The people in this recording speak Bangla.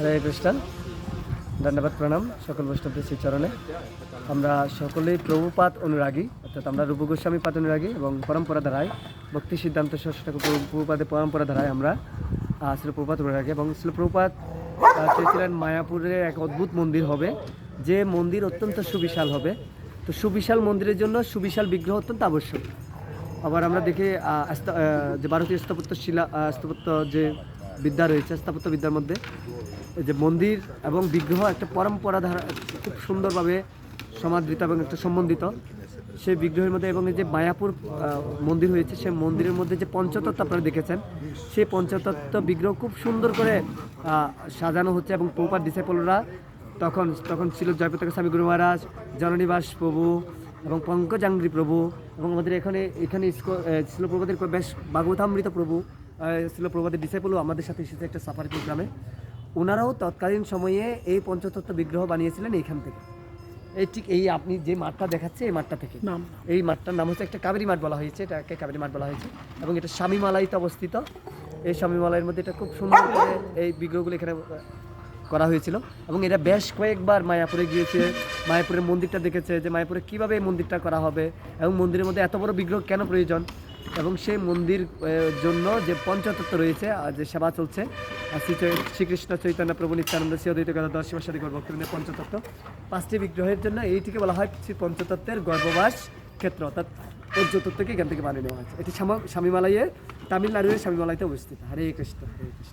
হরে কৃষ্ণ ধন্যবাদ প্রণাম। সকল বৈষ্ণবদের শ্রীচরণে। আমরা সকলেই প্রভুপাত অনুরাগী অর্থাৎ আমরা রূপ গোস্বামী পাত অনুরাগী এবং পরম্পরা ধারায় ভক্তি সিদ্ধান্ত ষষ্ঠ ঠাকুর প্রভু- প্রভুপাদের পরম্পরা ধারায় আমরা আহ, শ্রী প্রভুপাত অনুরাগী এবং শ্রী প্রভুপাত আহ, চেয়েছিলেন মায়াপুরে এক অদ্ভুত মন্দির হবে যে মন্দির অত্যন্ত সুবিশাল হবে। তো সুবিশাল মন্দিরের জন্য সুবিশাল বিগ্রহ অত্যন্ত আবশ্যক। আবার আমরা দেখি যে ভারতীয় স্থাপত্য শিলা স্থাপত্য যে বিদ্যা রয়েছে, স্থাপত্য বিদ্যার মধ্যে। যে মন্দির এবং বিগ্রহ একটা পরম্পরা ধারা, খুব সুন্দরভাবে সমাদৃত এবং একটা সম্বন্ধিত। সেই বিগ্রহের মধ্যে এবং যে মায়াপুর মন্দির হয়েছে, সেই মন্দিরের মধ্যে যে পঞ্চতত্ত্ব আপনারা দেখেছেন, সেই পঞ্চতত্ত্ব বিগ্রহ খুব সুন্দর করে সাজানো হচ্ছে এবং পৌপার ডিসাইপলরা তখন তখন ছিল জয়প্রতাক স্বামী গুরু মহারাজ, জননিবাস প্রভু এবং পঙ্কজাঙ্গি প্রভু এবং আমাদের এখানে এখানে ছিল প্রভাতের বেশ ভাগবতামৃত প্রভু। ছিল প্রভাতের ডিসাইপলও আমাদের সাথে এসেছে একটা সাফারি প্রোগ্রামে ওনারাও তৎকালীন সময়ে এই পঞ্চতত্ত্ব বিগ্রহ বানিয়েছিলেন এইখান থেকে। এই ঠিক এই আপনি যে মাঠটা দেখাচ্ছে এই মাঠটা থেকে। নাম। এই মাঠটার নাম হচ্ছে একটা কাবেরি মাঠ বলা হয়েছে এটাকে কাবেরি মাঠ বলা হয়েছে এবং এটা স্বামীমালাইতে অবস্থিত। এই স্বামীমালাইয়ের মধ্যে এটা খুব সুন্দর করে এই বিগ্রহগুলো এখানে করা হয়েছিল এবং এটা বেশ কয়েকবার মায়াপুরে গিয়েছে মায়াপুরের মন্দিরটা দেখেছে যে মায়াপুরে কীভাবে এই মন্দিরটা করা হবে এবং মন্দিরের মধ্যে এত বড় বিগ্রহ কেন প্রয়োজন? এবং সেই মন্দির জন্য যে পঞ্চতত্ত্ব রয়েছে যে সেবা চলছে শ্রীকৃষ্ণ চৈতন্য প্রভু নিত্যানন্দ শ্রীদ্বৈত গদাধর শিবাসাদি গর্ভক্রমের পঞ্চতত্ত্ব। পাঁচটি বিগ্রহের জন্য এইটিকে বলা হয় শ্রী পঞ্চতত্ত্বের গর্ভবাস ক্ষেত্র, অর্থাৎ পঞ্চতত্ত্বকে এখান থেকে বানিয়ে নেওয়া হয়েছে। এটি স্বামীমালাইয়ে তামিলনাড়ুয়ের স্বামীমালাইতে অবস্থিত। হরে কৃষ্ণ হরে কৃষ্ণ।